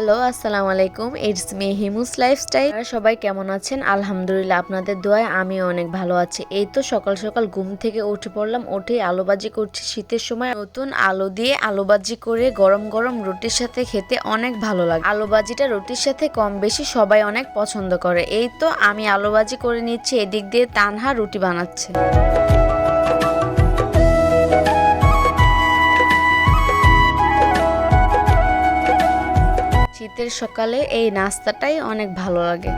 Hello, আসসালামু আলাইকুম। It's me হিমুস lifestyle সবাই কেমন আছেন? আলহামদুলিল্লাহ, আপনাদের দোয়ায় আমি অনেক ভালো আছি। এই তো সকাল সকাল ঘুম থেকে উঠে পড়লাম উঠে আলুবাজি করছি। শীতের সময় নতুন আলু দিয়ে আলুবাজি করে গরম গরম রুটির সাথে খেতে অনেক ভালো লাগে। আলুবাজিটা রুটির সাথে কম বেশি সবাই অনেক পছন্দ করে। এই তো আমি আলুবাজি করে নিচ্ছি, এদিক দিয়ে তানহা রুটি বানাচ্ছে। শীতের সকালে এই নাস্তাটাই অনেক ভালো লাগে।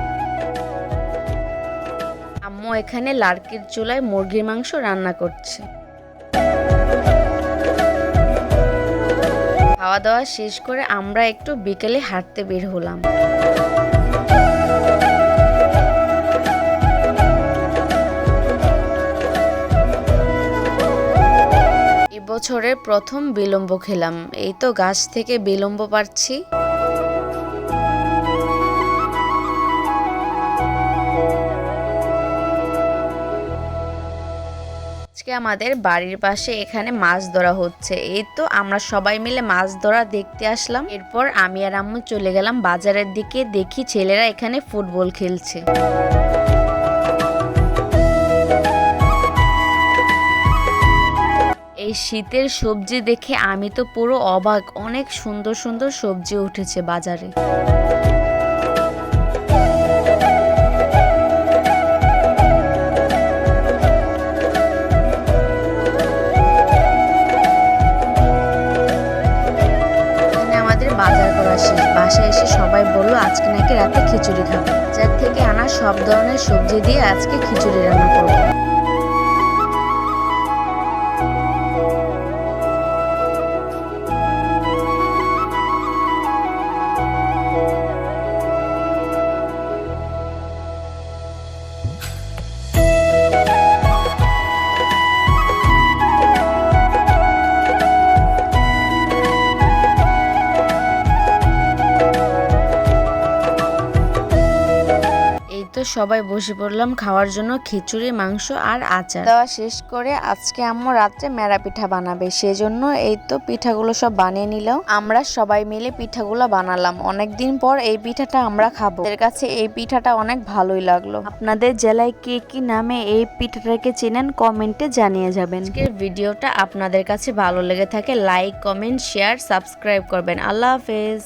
আম্মু এখানে লার্কির চুলায় মুরগির মাংস রান্না করছে। খাওয়া দাওয়া শেষ করে আমরা একটু বিকেলে হাঁটতে বের হলাম। এবছরের প্রথম বিলম্ব খেলাম। এই তো গাছ থেকে বিলম্ব পাচ্ছি আজকে আমাদের বাড়ির পাশে এখানে মাছ ধরা হচ্ছে। এই তো আমরা সবাই মিলে মাছ ধরা দেখতে আসলাম। এরপর আমি আর আম্মু চলে গেলাম বাজারের দিকে, দেখি ছেলেরা এখানে ফুটবল খেলছে। এই শীতের সবজি দেখে আমি তো পুরো অবাক, অনেক সুন্দর সুন্দর সবজি উঠেছে বাজারে। আজকে নাকি রাতে খিচুড়ি খাব। যার থেকে আনা সব ধরনের সবজি দিয়ে আজকে খিচুড়ি রান্না সবাই বসে পড়লাম খাওয়ার জন্য খিচুড়ি মাংস আর আচার। দেওয়া শেষ করে আজকে আম্মু রাত্রে মেরা পিঠা বানাবে সেজন্য এই তো পিঠাগুলো সব বানিয়ে নিল আমরা সবাই মিলে পিঠাগুলো বানালাম। অনেকদিন পর এই পিঠাটা আমরা খাব। এর কাছে এই পিঠাটা অনেক ভালোই লাগল। আপনাদের জেলায় কে কি নামে এই পিঠাটাকে চেনেন কমেন্টে জানিয়ে যাবেন। আজকের ভিডিওটা আপনাদের কাছে ভালো লেগে থাকে লাইক কমেন্ট শেয়ার সাবস্ক্রাইব করবেন। আল্লাহ হাফেজ।